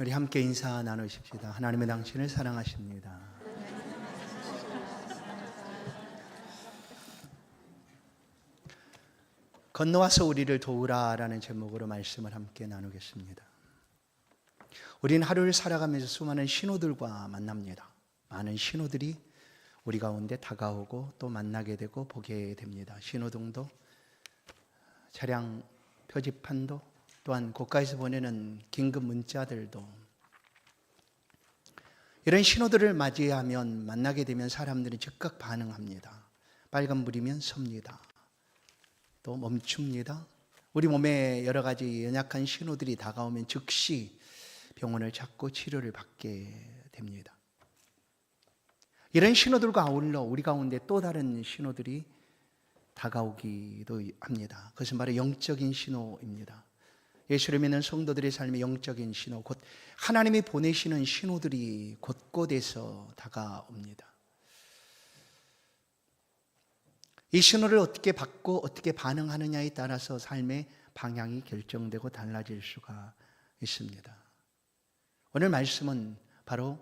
우리 함께 인사 나누십시다. 하나님의 당신을 사랑하십니다. 건너와서 우리를 도우라라는 제목으로 말씀을 함께 나누겠습니다. 우리는 하루를 살아가면서 수많은 신호들과 만납니다. 많은 신호들이 우리 가운데 다가오고 또 만나게 되고 보게 됩니다. 신호등도 차량 표지판도 또한 고가에서 보내는 긴급 문자들도 이런 신호들을 맞이하면 만나게 되면 사람들이 즉각 반응합니다. 빨간불이면 섭니다. 또 멈춥니다. 우리 몸에 여러 가지 연약한 신호들이 다가오면 즉시 병원을 찾고 치료를 받게 됩니다. 이런 신호들과 아울러 우리 가운데 또 다른 신호들이 다가오기도 합니다. 그것은 바로 영적인 신호입니다. 예수를 믿는 성도들의 삶의 영적인 신호, 곧 하나님이 보내시는 신호들이 곳곳에서 다가옵니다. 이 신호를 어떻게 받고 어떻게 반응하느냐에 따라서 삶의 방향이 결정되고 달라질 수가 있습니다. 오늘 말씀은 바로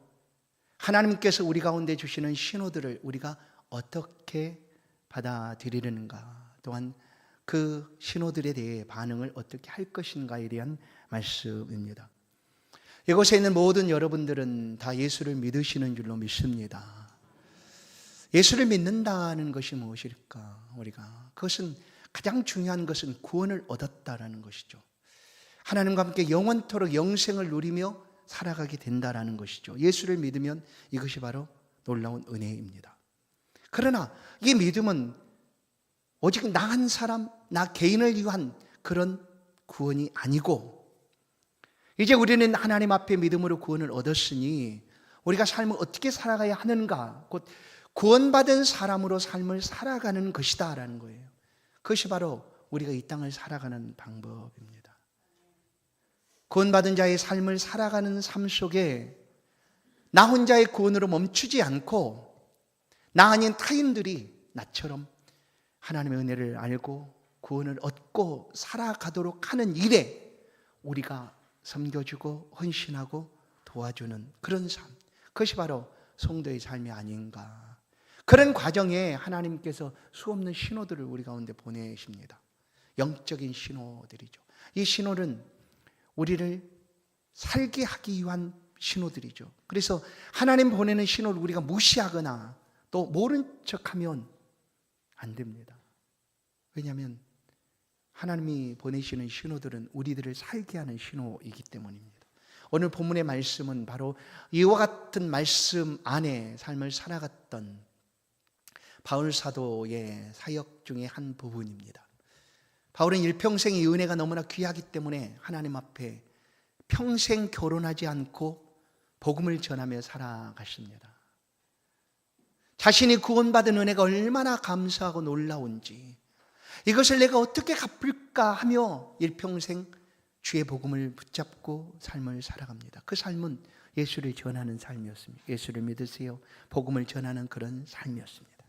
하나님께서 우리 가운데 주시는 신호들을 우리가 어떻게 받아들이는가, 또한 그 신호들에 대해 반응을 어떻게 할 것인가에 대한 말씀입니다. 이곳에 있는 모든 여러분들은 다 예수를 믿으시는 줄로 믿습니다. 예수를 믿는다는 것이 무엇일까? 우리가 그것은 가장 중요한 것은 구원을 얻었다라는 것이죠. 하나님과 함께 영원토록 영생을 누리며 살아가게 된다라는 것이죠. 예수를 믿으면 이것이 바로 놀라운 은혜입니다. 그러나 이 믿음은 오직 나 한 사람, 나 개인을 위한 그런 구원이 아니고 이제 우리는 하나님 앞에 믿음으로 구원을 얻었으니 우리가 삶을 어떻게 살아가야 하는가? 곧 구원받은 사람으로 삶을 살아가는 것이다 라는 거예요. 그것이 바로 우리가 이 땅을 살아가는 방법입니다. 구원받은 자의 삶을 살아가는 삶 속에 나 혼자의 구원으로 멈추지 않고 나 아닌 타인들이 나처럼 하나님의 은혜를 알고 구원을 얻고 살아가도록 하는 일에 우리가 섬겨주고 헌신하고 도와주는 그런 삶. 그것이 바로 성도의 삶이 아닌가. 그런 과정에 하나님께서 수없는 신호들을 우리 가운데 보내십니다. 영적인 신호들이죠. 이 신호는 우리를 살게 하기 위한 신호들이죠. 그래서 하나님 보내는 신호를 우리가 무시하거나 또 모른 척하면 안 됩니다. 왜냐하면 하나님이 보내시는 신호들은 우리들을 살게 하는 신호이기 때문입니다. 오늘 본문의 말씀은 바로 이와 같은 말씀 안에 삶을 살아갔던 바울 사도의 사역 중에 한 부분입니다. 바울은 일평생의 은혜가 너무나 귀하기 때문에 하나님 앞에 평생 결혼하지 않고 복음을 전하며 살아가십니다. 자신이 구원받은 은혜가 얼마나 감사하고 놀라운지 이것을 내가 어떻게 갚을까 하며 일평생 주의 복음을 붙잡고 삶을 살아갑니다. 그 삶은 예수를 전하는 삶이었습니다. 예수를 믿으세요. 복음을 전하는 그런 삶이었습니다.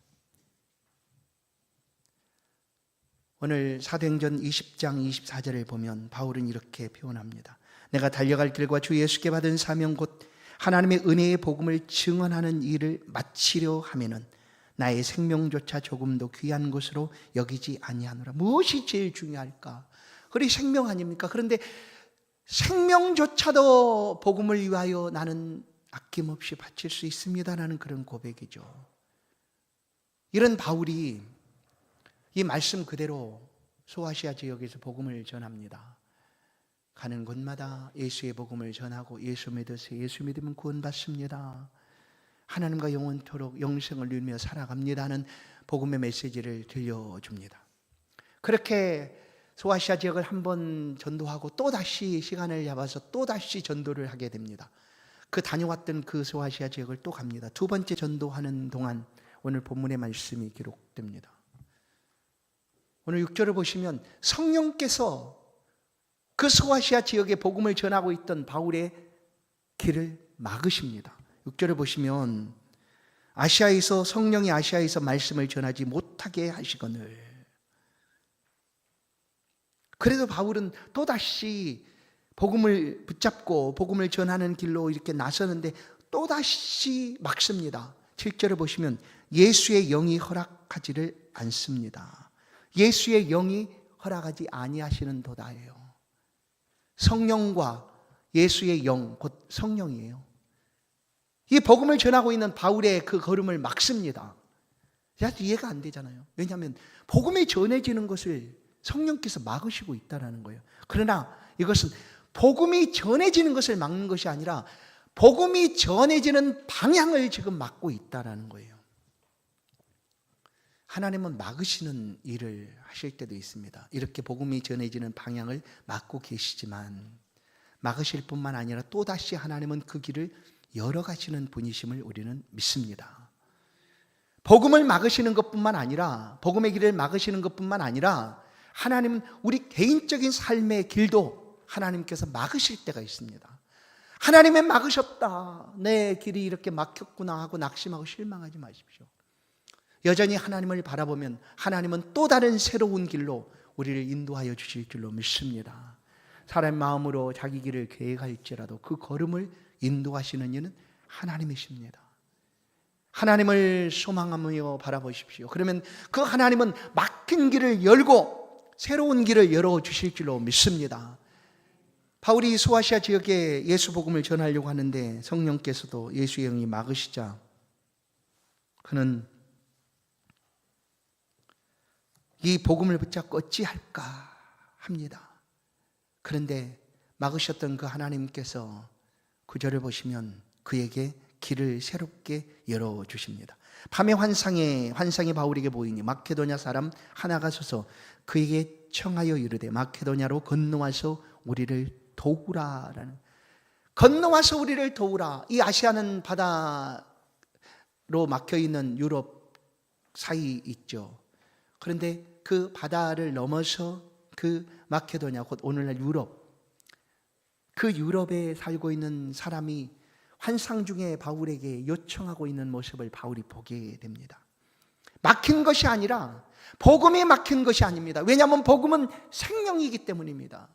오늘 사도행전 20장 24절을 보면 바울은 이렇게 표현합니다. 내가 달려갈 길과 주 예수께 받은 사명 곧 하나님의 은혜의 복음을 증언하는 일을 마치려 하면은 나의 생명조차 조금도 귀한 것으로 여기지 아니하노라. 무엇이 제일 중요할까? 그리 생명 아닙니까? 그런데 생명조차도 복음을 위하여 나는 아낌없이 바칠 수 있습니다라는 그런 고백이죠. 이런 바울이 이 말씀 그대로 소아시아 지역에서 복음을 전합니다. 가는 곳마다 예수의 복음을 전하고 예수 믿으세요. 예수 믿으면 구원받습니다. 하나님과 영원토록 영생을 누리며 살아갑니다는 복음의 메시지를 들려줍니다. 그렇게 소아시아 지역을 한 번 전도하고 또 다시 시간을 잡아서 또 다시 전도를 하게 됩니다. 그 다녀왔던 그 소아시아 지역을 또 갑니다. 두 번째 전도하는 동안 오늘 본문의 말씀이 기록됩니다. 오늘 6절을 보시면 성령께서 그 소아시아 지역에 복음을 전하고 있던 바울의 길을 막으십니다. 6절을 보시면 아시아에서 성령이 아시아에서 말씀을 전하지 못하게 하시거늘 그래도 바울은 또다시 복음을 붙잡고 복음을 전하는 길로 이렇게 나서는데 또다시 막습니다. 7절을 보시면 예수의 영이 허락하지를 않습니다. 예수의 영이 허락하지 아니하시는 도다예요. 성령과 예수의 영, 곧 성령이에요. 이 복음을 전하고 있는 바울의 그 걸음을 막습니다. 야, 이해가 안 되잖아요. 왜냐하면 복음이 전해지는 것을 성령께서 막으시고 있다는 거예요. 그러나 이것은 복음이 전해지는 것을 막는 것이 아니라 복음이 전해지는 방향을 지금 막고 있다는 거예요. 하나님은 막으시는 일을 하실 때도 있습니다. 이렇게 복음이 전해지는 방향을 막고 계시지만 막으실 뿐만 아니라 또다시 하나님은 그 길을 열어가시는 분이심을 우리는 믿습니다. 복음을 막으시는 것뿐만 아니라 복음의 길을 막으시는 것뿐만 아니라 하나님은 우리 개인적인 삶의 길도 하나님께서 막으실 때가 있습니다. 하나님의 막으셨다. 내 길이 이렇게 막혔구나 하고 낙심하고 실망하지 마십시오. 여전히 하나님을 바라보면 하나님은 또 다른 새로운 길로 우리를 인도하여 주실 줄로 믿습니다. 사람 마음으로 자기 길을 계획할지라도 그 걸음을 인도하시는 이는 하나님이십니다. 하나님을 소망하며 바라보십시오. 그러면 그 하나님은 막힌 길을 열고 새로운 길을 열어 주실 줄로 믿습니다. 바울이 소아시아 지역에 예수 복음을 전하려고 하는데 성령께서도 예수의 영이 막으시자 그는 이 복음을 붙잡고 어찌할까 합니다. 그런데 막으셨던 그 하나님께서 구절을 보시면 그에게 길을 새롭게 열어 주십니다. 밤의 환상에 환상이 바울에게 보이니 마케도냐 사람 하나가 서서 그에게 청하여 이르되 마케도냐로 건너와서 우리를 도우라라는 건너와서 우리를 도우라. 이 아시아는 바다로 막혀 있는 유럽 사이 있죠. 그런데 그 바다를 넘어서 그 마케도냐 곧 오늘날 유럽 그 유럽에 살고 있는 사람이 환상 중에 바울에게 요청하고 있는 모습을 바울이 보게 됩니다. 막힌 것이 아니라 복음이 막힌 것이 아닙니다. 왜냐하면 복음은 생명이기 때문입니다.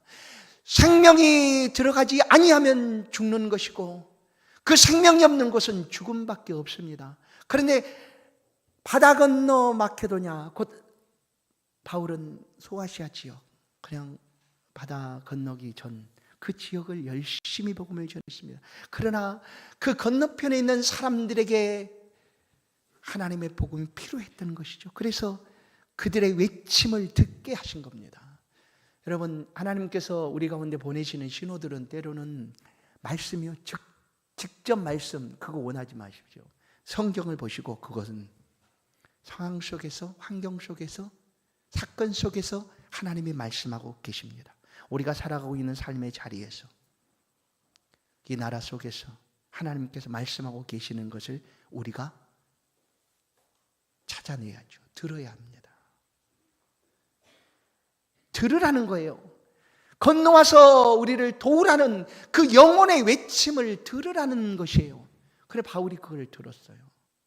생명이 들어가지 아니하면 죽는 것이고 그 생명이 없는 곳은 죽음밖에 없습니다. 그런데 바다 건너 마케도냐 곧 바울은 소아시아 지역 그냥 바다 건너기 전 그 지역을 열심히 복음을 전했습니다. 그러나 그 건너편에 있는 사람들에게 하나님의 복음이 필요했던 것이죠. 그래서 그들의 외침을 듣게 하신 겁니다. 여러분 하나님께서 우리 가운데 보내시는 신호들은 때로는 말씀이요 직, 직접 말씀 그거 원하지 마십시오. 성경을 보시고 그것은 상황 속에서 환경 속에서 사건 속에서 하나님이 말씀하고 계십니다. 우리가 살아가고 있는 삶의 자리에서 이 나라 속에서 하나님께서 말씀하고 계시는 것을 우리가 찾아내야죠. 들어야 합니다. 들으라는 거예요. 건너와서 우리를 도우라는 그 영혼의 외침을 들으라는 것이에요. 그래 바울이 그걸 들었어요.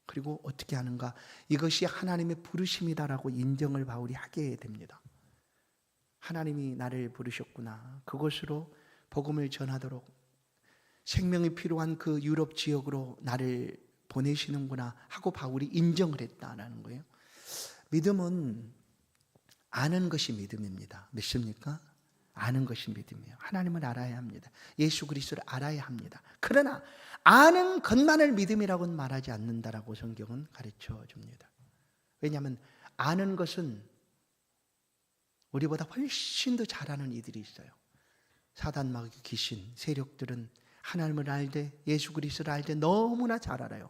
그리고 어떻게 하는가? 이것이 하나님의 부르심이다라고 인정을 바울이 하게 됩니다. 하나님이 나를 부르셨구나. 그곳으로 복음을 전하도록 생명이 필요한 그 유럽 지역으로 나를 보내시는구나 하고 바울이 인정을 했다라는 거예요. 믿음은 아는 것이 믿음입니다. 믿습니까? 아는 것이 믿음이에요. 하나님을 알아야 합니다. 예수 그리스도를 알아야 합니다. 그러나 아는 것만을 믿음이라고는 말하지 않는다라고 성경은 가르쳐 줍니다. 왜냐하면 아는 것은 우리보다 훨씬 더 잘하는 이들이 있어요. 사단 마귀 귀신 세력들은 하나님을 알되 예수 그리스도를 알되 너무나 잘 알아요.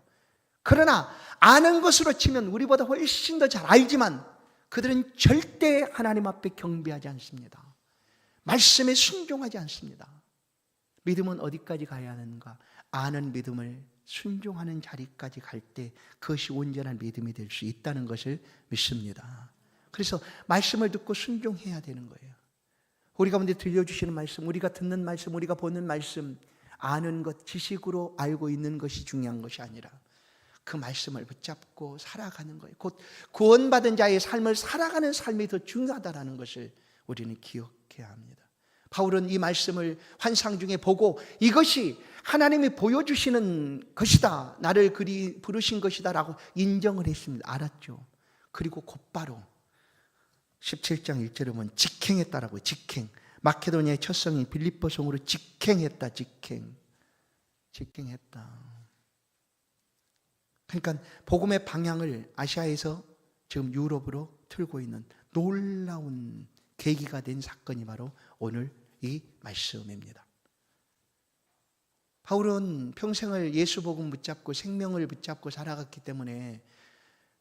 그러나 아는 것으로 치면 우리보다 훨씬 더 잘 알지만 그들은 절대 하나님 앞에 경배하지 않습니다. 말씀에 순종하지 않습니다. 믿음은 어디까지 가야 하는가? 아는 믿음을 순종하는 자리까지 갈 때 그것이 온전한 믿음이 될 수 있다는 것을 믿습니다. 그래서 말씀을 듣고 순종해야 되는 거예요. 우리 가운데 들려주시는 말씀, 우리가 듣는 말씀, 우리가 보는 말씀, 아는 것, 지식으로 알고 있는 것이 중요한 것이 아니라 그 말씀을 붙잡고 살아가는 거예요. 곧 구원받은 자의 삶을 살아가는 삶이 더 중요하다는 것을 우리는 기억해야 합니다. 바울은 이 말씀을 환상 중에 보고 이것이 하나님이 보여주시는 것이다. 나를 그리 부르신 것이다 라고 인정을 했습니다. 알았죠. 그리고 곧바로 17장 1절에 보면 직행했다라고 직행. 마케도니아의 첫 성인 빌립보 성으로 직행했다. 직행. 직행했다. 그러니까 복음의 방향을 아시아에서 지금 유럽으로 틀고 있는 놀라운 계기가 된 사건이 바로 오늘 이 말씀입니다. 바울은 평생을 예수 복음 붙잡고 생명을 붙잡고 살아갔기 때문에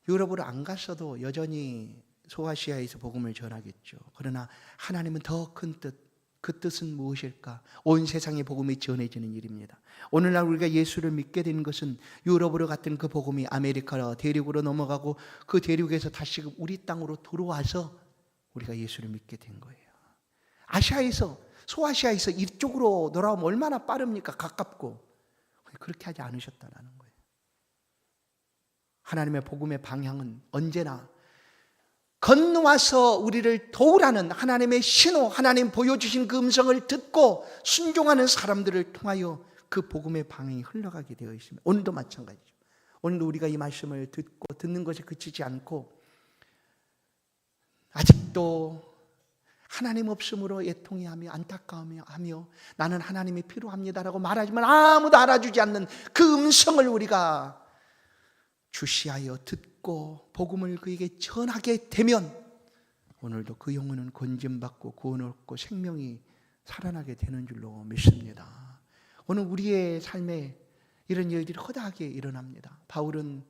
유럽으로 안 갔어도 여전히 소아시아에서 복음을 전하겠죠. 그러나 하나님은 더 큰 뜻, 그 뜻은 무엇일까? 온 세상에 복음이 전해지는 일입니다. 오늘날 우리가 예수를 믿게 된 것은 유럽으로 갔던 그 복음이 아메리카 대륙으로 넘어가고 그 대륙에서 다시 우리 땅으로 들어와서 우리가 예수를 믿게 된 거예요. 아시아에서 소아시아에서 이쪽으로 돌아오면 얼마나 빠릅니까? 가깝고 그렇게 하지 않으셨다라는 거예요. 하나님의 복음의 방향은 언제나 건너와서 우리를 도우라는 하나님의 신호, 하나님 보여주신 그 음성을 듣고 순종하는 사람들을 통하여 그 복음의 방향이 흘러가게 되어 있습니다. 오늘도 마찬가지죠. 오늘도 우리가 이 말씀을 듣고 듣는 것에 그치지 않고 아직도 하나님 없음으로 애통해하며 안타까워하며 하며 나는 하나님이 필요합니다라고 말하지만 아무도 알아주지 않는 그 음성을 우리가 주시하여 듣고 복음을 그에게 전하게 되면 오늘도 그 영혼은 건짐받고 구원 얻고 생명이 살아나게 되는 줄로 믿습니다. 오늘 우리의 삶에 이런 일들이 허다하게 일어납니다. 바울은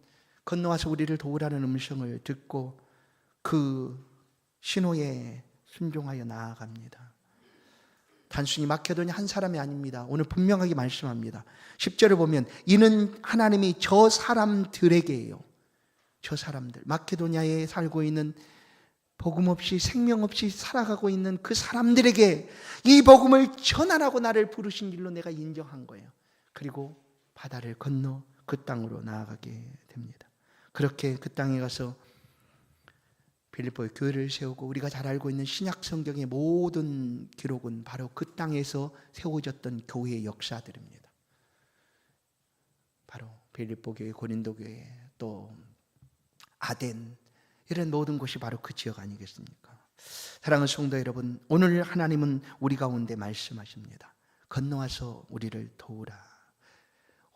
건너와서 우리를 도우라는 음성을 듣고 그 신호에 순종하여 나아갑니다. 단순히 마케도니 한 사람이 아닙니다. 오늘 분명하게 말씀합니다. 10절을 보면 이는 하나님이 저 사람들에게요. 저 사람들 마케도니아에 살고 있는 복음 없이 생명 없이 살아가고 있는 그 사람들에게 이 복음을 전하라고 나를 부르신 길로 내가 인정한 거예요. 그리고 바다를 건너 그 땅으로 나아가게 됩니다. 그렇게 그 땅에 가서 빌립보에 교회를 세우고 우리가 잘 알고 있는 신약 성경의 모든 기록은 바로 그 땅에서 세워졌던 교회의 역사들입니다. 바로 빌립보 교회, 고린도 교회, 또 아덴 이런 모든 곳이 바로 그 지역 아니겠습니까? 사랑하는 성도 여러분, 오늘 하나님은 우리 가운데 말씀하십니다. 건너와서 우리를 도우라.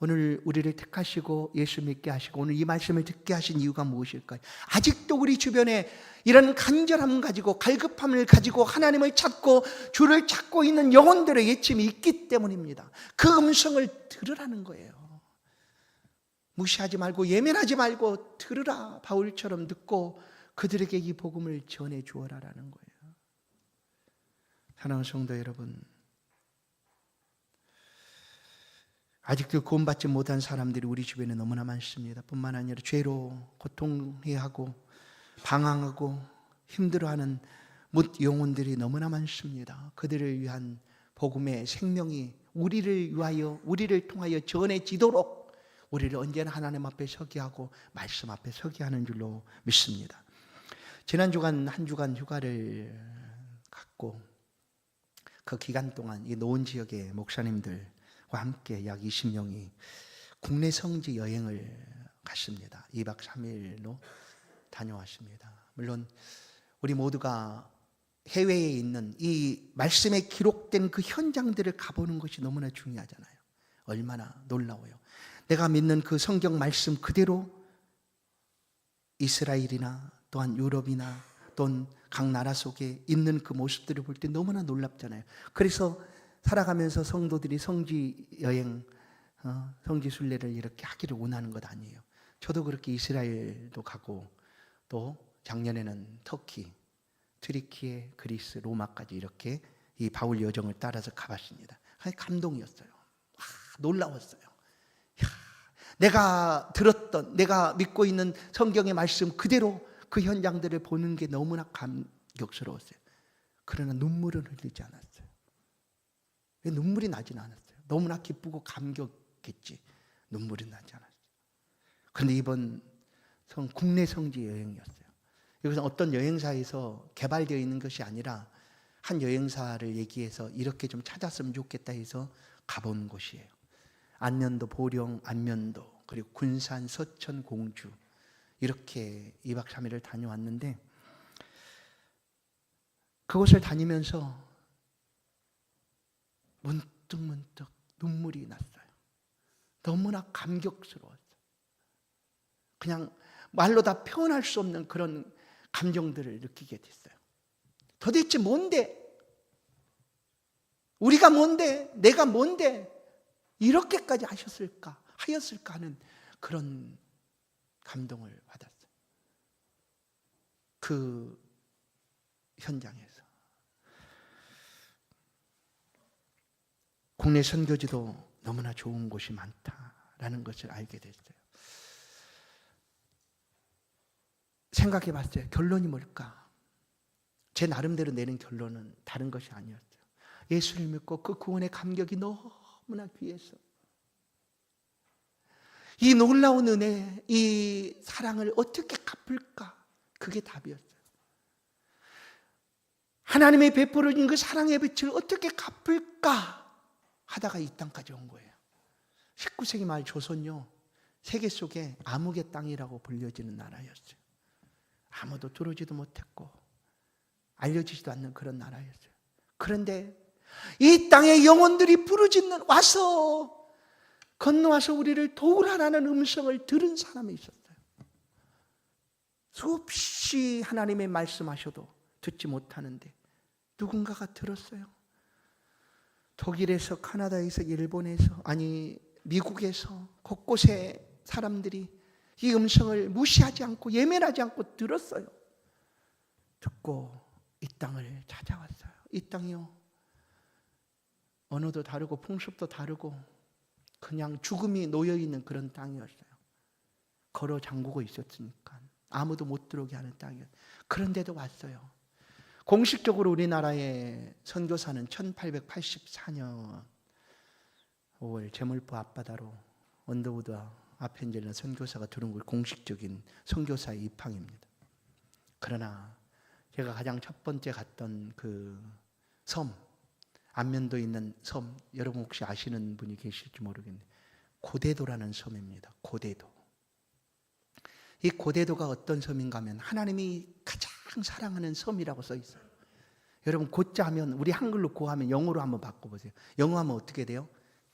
오늘 우리를 택하시고 예수 믿게 하시고 오늘 이 말씀을 듣게 하신 이유가 무엇일까요? 아직도 우리 주변에 이런 간절함 가지고 갈급함을 가지고 하나님을 찾고 주를 찾고 있는 영혼들의 예침이 있기 때문입니다. 그 음성을 들으라는 거예요. 무시하지 말고 예민하지 말고 들으라 바울처럼 듣고 그들에게 이 복음을 전해 주어라라는 거예요. 사랑하는 성도 여러분, 아직도 구원받지 못한 사람들이 우리 주변에 너무나 많습니다. 뿐만 아니라 죄로 고통해하고 방황하고 힘들어하는 묻 영혼들이 너무나 많습니다. 그들을 위한 복음의 생명이 우리를 위하여 우리를 통하여 전해지도록 우리를 언제나 하나님 앞에 서게 하고 말씀 앞에 서게 하는 줄로 믿습니다. 지난 주간 한 주간 휴가를 갖고 그 기간 동안 이 노원 지역의 목사님들 과 함께 약 20명이 국내 성지 여행을 갔습니다. 2박 3일로 다녀왔습니다. 물론 우리 모두가 해외에 있는 이 말씀에 기록된 그 현장들을 가보는 것이 너무나 중요하잖아요. 얼마나 놀라워요. 내가 믿는 그 성경 말씀 그대로 이스라엘이나 또한 유럽이나 또는 각 나라 속에 있는 그 모습들을 볼 때 너무나 놀랍잖아요. 그래서 살아가면서 성도들이 성지 여행, 어, 성지 순례를 이렇게 하기를 원하는 것 아니에요. 저도 그렇게 이스라엘도 가고 또 작년에는 터키, 트리키에 그리스, 로마까지 이렇게 이 바울 여정을 따라서 가봤습니다. 감동이었어요. 와, 놀라웠어요. 야, 내가 들었던, 내가 믿고 있는 성경의 말씀 그대로 그 현장들을 보는 게 너무나 감격스러웠어요. 그러나 눈물은 흘리지 않았어요. 왜 눈물이 나진 않았어요. 너무나 기쁘고 감격했지. 눈물이 나지 않았어요. 그런데 이번 성, 국내 성지 여행이었어요. 이것은 어떤 여행사에서 개발되어 있는 것이 아니라 한 여행사를 얘기해서 이렇게 좀 찾았으면 좋겠다 해서 가본 곳이에요. 안면도, 보령, 안면도, 그리고 군산, 서천, 공주 이렇게 2박 3일을 다녀왔는데 그곳을 다니면서 문득 문득 눈물이 났어요. 너무나 감격스러웠어요. 그냥 말로 다 표현할 수 없는 그런 감정들을 느끼게 됐어요. 도대체 뭔데? 우리가 뭔데? 내가 뭔데? 이렇게까지 하셨을까? 하였을까 하는 그런 감동을 받았어요. 그 현장에서. 국내 선교지도 너무나 좋은 곳이 많다라는 것을 알게 됐어요. 생각해 봤어요. 결론이 뭘까? 제 나름대로 내는 결론은 다른 것이 아니었어요. 예수를 믿고 그 구원의 감격이 너무나 귀해서 이 놀라운 은혜, 이 사랑을 어떻게 갚을까? 그게 답이었어요. 하나님의 베풀어진 그 사랑의 빛을 어떻게 갚을까? 하다가 이 땅까지 온 거예요. 19세기 말 조선요, 세계 속에 암흑의 땅이라고 불려지는 나라였어요. 아무도 들어오지도 못했고, 알려지지도 않는 그런 나라였어요. 그런데 이 땅의 영혼들이 부르짖는 와서 건너와서 우리를 도우라라는 음성을 들은 사람이 있었어요. 수없이 하나님의 말씀하셔도 듣지 못하는데 누군가가 들었어요. 독일에서 카나다에서 일본에서 아니 미국에서 곳곳에 사람들이 이 음성을 무시하지 않고 예면하지 않고 들었어요. 듣고 이 땅을 찾아왔어요. 이 땅이요. 언어도 다르고 풍습도 다르고 그냥 죽음이 놓여 있는 그런 땅이었어요. 걸어 잠그고 있었으니까 아무도 못 들어오게 하는 땅이었어요. 그런데도 왔어요. 공식적으로 우리나라의 선교사는 1884년 5월 제물포 앞바다로 언더우드 앞에 이제 있는 선교사가 들어온 걸 공식적인 선교사의 입항입니다. 그러나 제가 가장 첫 번째 갔던 그 섬, 안면도 있는 섬, 여러분 혹시 아시는 분이 계실지 모르겠는데 고대도라는 섬입니다. 고대도. 이 고대도가 어떤 섬인가 하면 하나님이 가장 사랑하는 섬이라고 써 있어요. 여러분 고자 하면 우리 한글로 고 하면 영어로 한번 바꿔 보세요. 영어 하면 어떻게 돼요?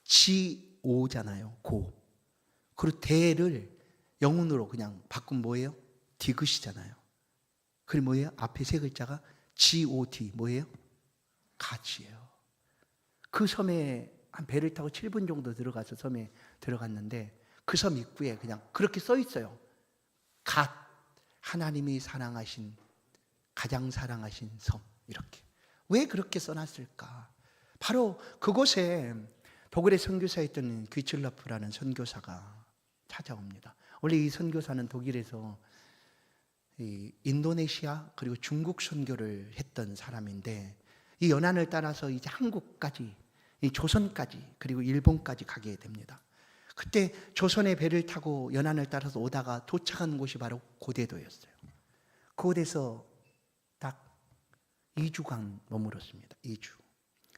지오잖아요. 고. 그리고 대를 영문으로 그냥 바꾸면 뭐예요? 디귿이잖아요. 그리고 뭐예요? 앞에 세 글자가 G-O-D 뭐예요? 가치예요. 그 섬에 한 배를 타고 7분 정도 들어가서 섬에 들어갔는데 그 섬 입구에 그냥 그렇게 써 있어요. 갓 하나님이 사랑하신 가장 사랑하신 섬 이렇게 왜 그렇게 써놨을까? 바로 그곳에 독일의 선교사였던 귀칠러프라는 선교사가 찾아옵니다. 원래 이 선교사는 독일에서 이 인도네시아 그리고 중국 선교를 했던 사람인데 이 연안을 따라서 이제 한국까지 이 조선까지 그리고 일본까지 가게 됩니다. 그때 조선의 배를 타고 연안을 따라서 오다가 도착한 곳이 바로 고대도였어요. 딱 2주간 머물었습니다. 2주.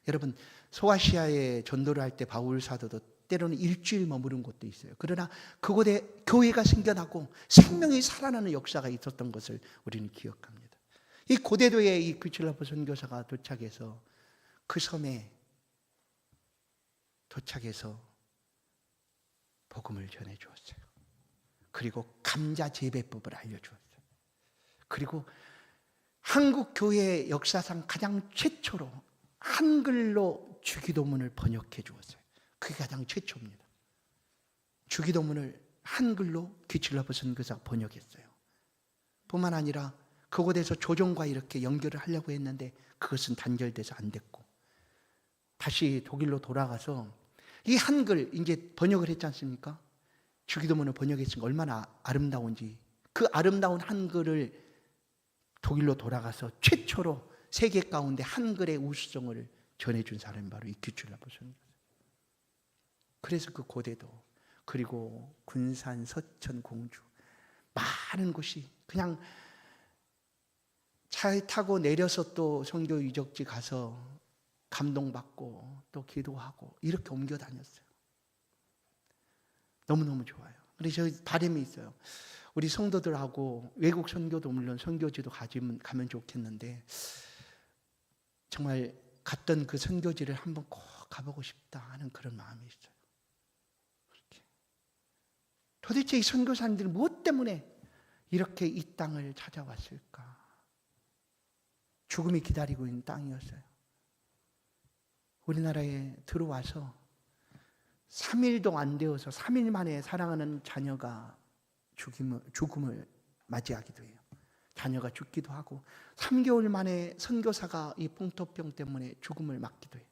여러분 소아시아에 전도를 할 때 바울 사도도 때로는 일주일 머무른 곳도 있어요. 그러나 그곳에 교회가 생겨나고 생명이 살아나는 역사가 있었던 것을 우리는 기억합니다. 이 고대도에 이 귀칠라프 선교사가 도착해서 그 섬에 도착해서 복음을 전해 주었어요. 그리고 감자 재배법을 알려 주었어요. 그리고 한국 교회 역사상 가장 최초로 한글로 주기도문을 번역해 주었어요. 그게 가장 최초입니다. 주기도문을 한글로 귀칠라브 선교사가 번역했어요. 뿐만 아니라 그곳에서 조정과 이렇게 연결을 하려고 했는데 그것은 단절돼서 안 됐고 다시 독일로 돌아가서 이 한글 이제 번역을 했지 않습니까? 주기도문을 번역했으니까 얼마나 아름다운지 그 아름다운 한글을 독일로 돌아가서 최초로 세계 가운데 한글의 우수성을 전해준 사람이 바로 이 규출라보 선교사. 그래서 그 고대도 그리고 군산 서천 공주 많은 곳이 그냥 차에 타고 내려서 또 선교 유적지 가서 감동받고 또 기도하고 이렇게 옮겨 다녔어요. 너무너무 좋아요. 그래서 저 바람이 있어요. 우리 성도들하고 외국 선교도 물론 선교지도 가지면 가면 좋겠는데 정말 갔던 그 선교지를 한번 꼭 가보고 싶다 하는 그런 마음이 있어요. 도대체 이 선교사님들이 무엇 때문에 이렇게 이 땅을 찾아왔을까? 죽음이 기다리고 있는 땅이었어요. 우리나라에 들어와서 3일도 안 되어서 3일 만에 사랑하는 자녀가 죽음을, 죽음을 맞이하기도 해요. 자녀가 죽기도 하고 3개월 만에 선교사가 이 풍토병 때문에 죽음을 맞기도 해요.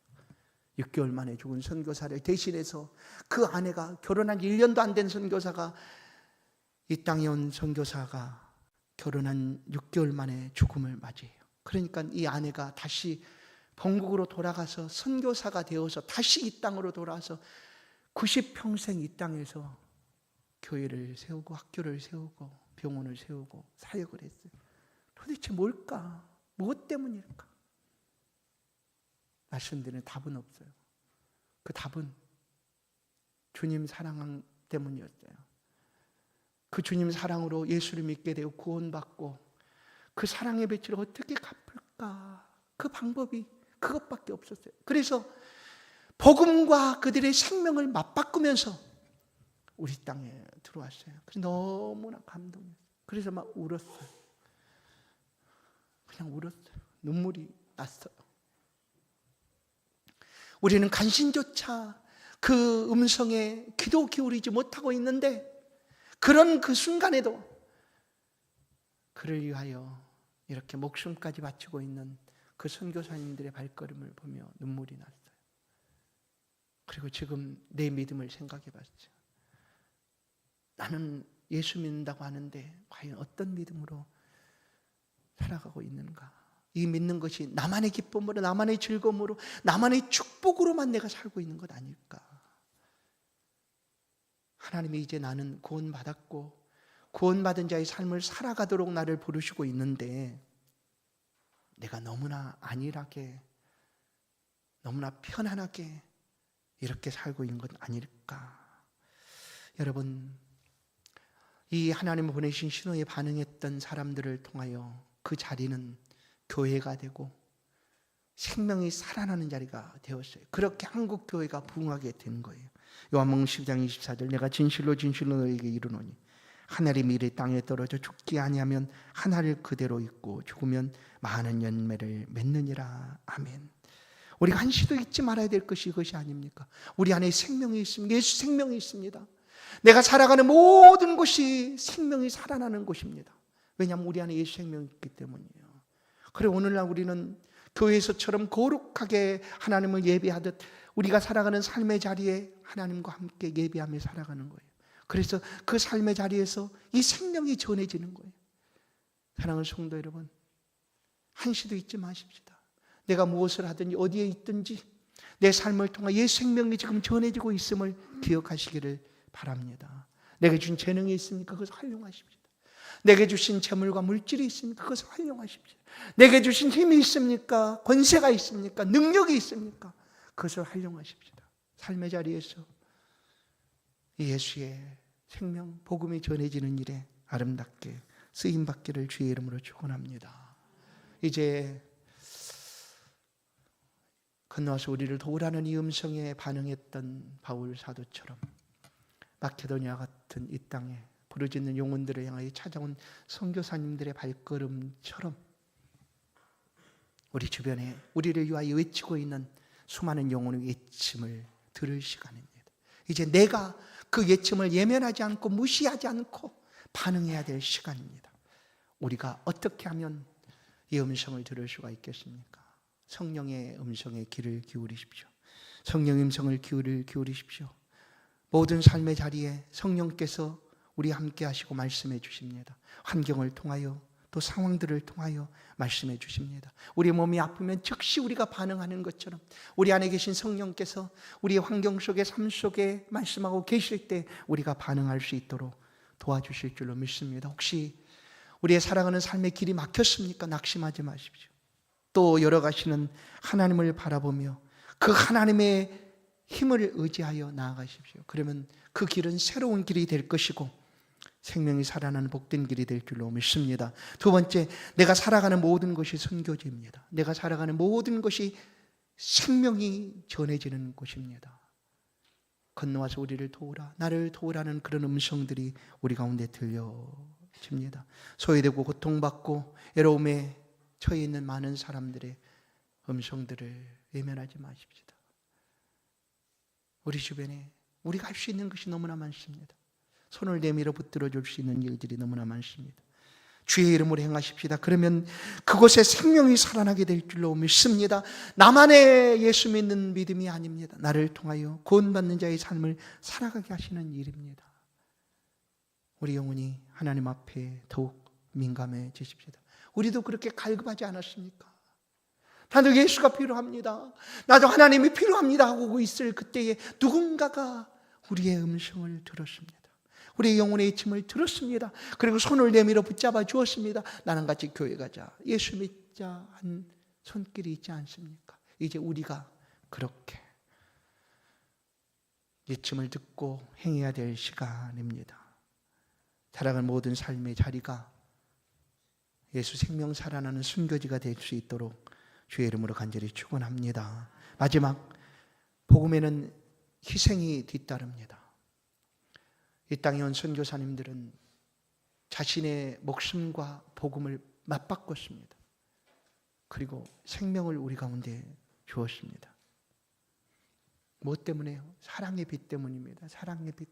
6개월 만에 죽은 선교사를 대신해서 그 아내가 결혼한 1년도 안 된 선교사가 이 땅에 온 선교사가 결혼한 6개월 만에 죽음을 맞이해요. 그러니까 이 아내가 다시 본국으로 돌아가서 선교사가 되어서 다시 이 땅으로 돌아와서 90평생 이 땅에서 교회를 세우고 학교를 세우고 병원을 세우고 사역을 했어요. 도대체 뭘까? 무엇 때문일까? 말씀드리는 답은 없어요. 그 답은 주님 사랑 때문이었어요. 그 주님 사랑으로 예수를 믿게 되어 구원받고 그 사랑의 배치를 어떻게 갚을까? 그 방법이 그것밖에 없었어요. 그래서 복음과 그들의 생명을 맞바꾸면서 우리 땅에 들어왔어요. 그래서 너무나 감동했어요. 그래서 막 울었어요. 그냥 울었어요. 눈물이 났어요. 우리는 간신조차 그 음성에 기도 기울이지 못하고 있는데 그런 그 순간에도 그를 위하여 이렇게 목숨까지 바치고 있는 그 선교사님들의 발걸음을 보며 눈물이 났어요. 그리고 지금 내 믿음을 생각해 봤죠. 나는 예수 믿는다고 하는데 과연 어떤 믿음으로 살아가고 있는가? 이 믿는 것이 나만의 기쁨으로, 나만의 즐거움으로, 나만의 축복으로만 내가 살고 있는 것 아닐까? 하나님이 이제 나는 구원받았고, 구원받은 자의 삶을 살아가도록 나를 부르시고 있는데, 내가 너무나 안일하게, 너무나 편안하게 이렇게 살고 있는 것 아닐까? 여러분, 이 하나님 보내신 신호에 반응했던 사람들을 통하여 그 자리는 교회가 되고 생명이 살아나는 자리가 되었어요. 그렇게 한국 교회가 부흥하게 된 거예요. 요한복음 10장 24절 내가 진실로 진실로 너에게 이르노니 하늘의 미래 땅에 떨어져 죽지 아니하면 하늘을 그대로 있고 죽으면 많은 연매를 맺느니라. 아멘. 우리가 한시도 잊지 말아야 될 것이 이것이 아닙니까? 우리 안에 생명이 있습니다. 예수 생명이 있습니다. 내가 살아가는 모든 곳이 생명이 살아나는 곳입니다. 왜냐하면 우리 안에 예수 생명이 있기 때문이에요. 그래 오늘날 우리는 교회에서처럼 거룩하게 하나님을 예배하듯 우리가 살아가는 삶의 자리에 하나님과 함께 예배하며 살아가는 거예요. 그래서 그 삶의 자리에서 이 생명이 전해지는 거예요. 사랑하는 성도 여러분, 한시도 잊지 마십시다. 내가 무엇을 하든지 어디에 있든지 내 삶을 통해 예수 생명이 지금 전해지고 있음을 기억하시기를 바랍니다. 내게 준 재능이 있으니까 그것을 활용하십시오. 내게 주신 재물과 물질이 있습니까? 그것을 활용하십시오. 내게 주신 힘이 있습니까? 권세가 있습니까? 능력이 있습니까? 그것을 활용하십시오. 삶의 자리에서 예수의 생명, 복음이 전해지는 일에 아름답게 쓰임 받기를 주의 이름으로 축원합니다. 이제 건너와서 우리를 도우라는 이 음성에 반응했던 바울 사도처럼 마케도니아 같은 이 땅에 부르짖는 영혼들을 향하여 찾아온 선교사님들의 발걸음처럼 우리 주변에 우리를 위하여 외치고 있는 수많은 영혼의 외침을 들을 시간입니다. 이제 내가 그 외침을 예면하지 않고 무시하지 않고 반응해야 될 시간입니다. 우리가 어떻게 하면 이 음성을 들을 수가 있겠습니까? 성령의 음성에 귀를 기울이십시오. 성령의 음성을 기울을 기울이십시오. 모든 삶의 자리에 성령께서 우리 함께 하시고 말씀해 주십니다. 환경을 통하여 또 상황들을 통하여 말씀해 주십니다. 우리 몸이 아프면 즉시 우리가 반응하는 것처럼 우리 안에 계신 성령께서 우리의 환경 속에 삶 속에 말씀하고 계실 때 우리가 반응할 수 있도록 도와주실 줄로 믿습니다. 혹시 우리의 살아가는 삶의 길이 막혔습니까? 낙심하지 마십시오. 또 열어가시는 하나님을 바라보며 그 하나님의 힘을 의지하여 나아가십시오. 그러면 그 길은 새로운 길이 될 것이고 생명이 살아나는 복된 길이 될 줄로 믿습니다. 두 번째, 내가 살아가는 모든 것이 선교지입니다. 내가 살아가는 모든 것이 생명이 전해지는 곳입니다. 건너와서 우리를 도우라, 나를 도우라는 그런 음성들이 우리 가운데 들려집니다. 소외되고 고통받고 외로움에 처해 있는 많은 사람들의 음성들을 외면하지 마십시다. 우리 주변에 우리가 할 수 있는 것이 너무나 많습니다. 손을 내밀어 붙들어 줄 수 있는 일들이 너무나 많습니다. 주의 이름으로 행하십시다. 그러면 그곳에 생명이 살아나게 될 줄로 믿습니다. 나만의 예수 믿는 믿음이 아닙니다. 나를 통하여 구원받는 자의 삶을 살아가게 하시는 일입니다. 우리 영혼이 하나님 앞에 더욱 민감해지십시다. 우리도 그렇게 갈급하지 않았습니까? 나도 예수가 필요합니다. 나도 하나님이 필요합니다 하고 있을 그때에 누군가가 우리의 음성을 들었습니다. 우리의 영혼의 침을 들었습니다. 그리고 손을 내밀어 붙잡아 주었습니다. 나는 같이 교회 가자. 예수 믿자 한 손길이 있지 않습니까? 이제 우리가 그렇게 예침을 듣고 행해야 될 시간입니다. 살아간 모든 삶의 자리가 예수 생명 살아나는 순교지가 될 수 있도록 주의 이름으로 간절히 축원합니다. 마지막 복음에는 희생이 뒤따릅니다. 이 땅에 온 선교사님들은 자신의 목숨과 복음을 맞바꿨습니다. 그리고 생명을 우리 가운데 주었습니다. 뭐 때문에요? 사랑의 빛 때문입니다. 사랑의 빛.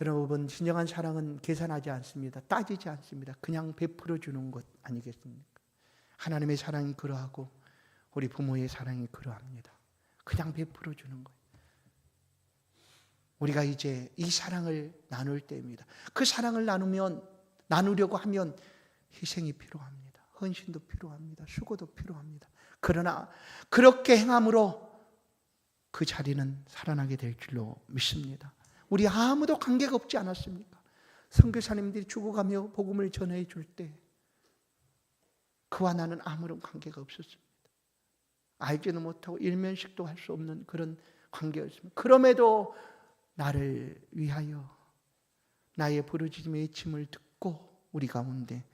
여러분, 진정한 사랑은 계산하지 않습니다. 따지지 않습니다. 그냥 베풀어 주는 것 아니겠습니까? 하나님의 사랑이 그러하고 우리 부모의 사랑이 그러합니다. 그냥 베풀어 주는 거예요. 우리가 이제 이 사랑을 나눌 때입니다. 그 사랑을 나누면 나누려고 하면 희생이 필요합니다. 헌신도 필요합니다. 수고도 필요합니다. 그러나 그렇게 행함으로 그 자리는 살아나게 될 줄로 믿습니다. 우리 아무도 관계가 없지 않았습니까? 선교사님들이 죽어가며 복음을 전해 줄 때 그와 나는 아무런 관계가 없었습니다. 알지도 못하고 일면식도 할 수 없는 그런 관계였습니다. 그럼에도 나를 위하여 나의 부르짖음의 외침을 듣고 우리 가운데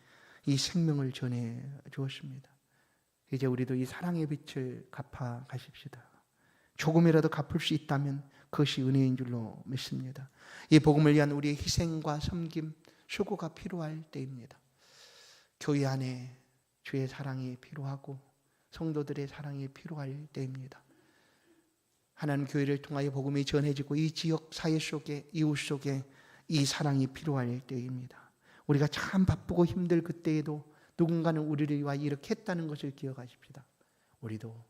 이 생명을 전해 주었습니다. 이제 우리도 이 사랑의 빛을 갚아 가십시다. 조금이라도 갚을 수 있다면 그것이 은혜인 줄로 믿습니다. 이 복음을 위한 우리의 희생과 섬김, 수고가 필요할 때입니다. 교회 안에 주의 사랑이 필요하고 성도들의 사랑이 필요할 때입니다. 하나님 교회를 통하여 복음이 전해지고 이 지역 사회 속에 이웃 속에 이 사랑이 필요할 때입니다. 우리가 참 바쁘고 힘들 그때에도 누군가는 우리를 위하여 이렇게 했다는 것을 기억하십시다. 우리도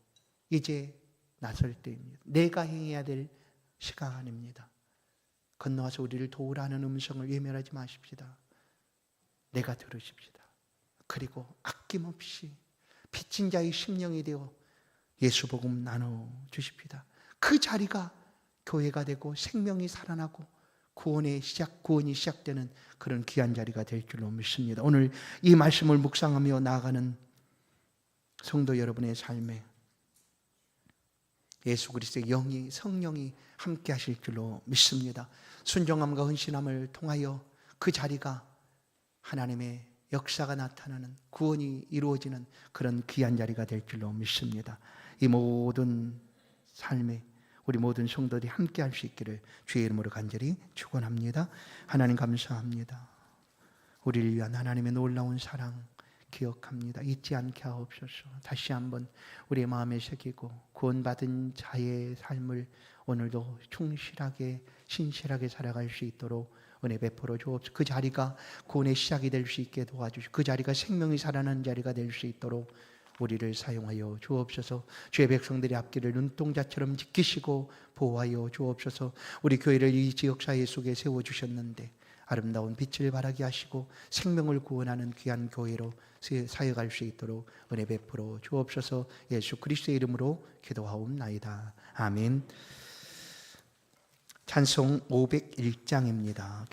이제 나설 때입니다. 내가 행해야 될 시간입니다. 건너와서 우리를 도우라는 음성을 외면하지 마십시다. 내가 들으십시다. 그리고 아낌없이 빚진 자의 심령이 되어 예수 복음 나눠 주십시다. 그 자리가 교회가 되고 생명이 살아나고 구원의 시작, 구원이 시작되는 그런 귀한 자리가 될 줄로 믿습니다. 오늘 이 말씀을 묵상하며 나아가는 성도 여러분의 삶에 예수 그리스도의 영이 성령이 함께 하실 줄로 믿습니다. 순종함과 헌신함을 통하여 그 자리가 하나님의 역사가 나타나는 구원이 이루어지는 그런 귀한 자리가 될 줄로 믿습니다. 이 모든 삶에 우리 모든 성도들이 함께 할 수 있기를 주의 이름으로 간절히 축원합니다. 하나님 감사합니다. 우리를 위한 하나님의 놀라운 사랑 기억합니다. 잊지 않게 하옵소서. 다시 한번 우리의 마음에 새기고 구원받은 자의 삶을 오늘도 충실하게 신실하게 살아갈 수 있도록 은혜 베풀어 주옵소서. 그 자리가 구원의 시작이 될 수 있게 도와주시고 그 자리가 생명이 살아나는 자리가 될 수 있도록 우리를 사용하여 주옵소서. 주의 백성들의 앞길을 눈동자처럼 지키시고 보호하여 주옵소서. 우리 교회를 이 지역 사회 속에 세워 주셨는데 아름다운 빛을 발하게 하시고 생명을 구원하는 귀한 교회로 사역할 수 있도록 은혜 베풀어 주옵소서. 예수 그리스도의 이름으로 기도하옵나이다. 아멘. 찬송 501장입니다.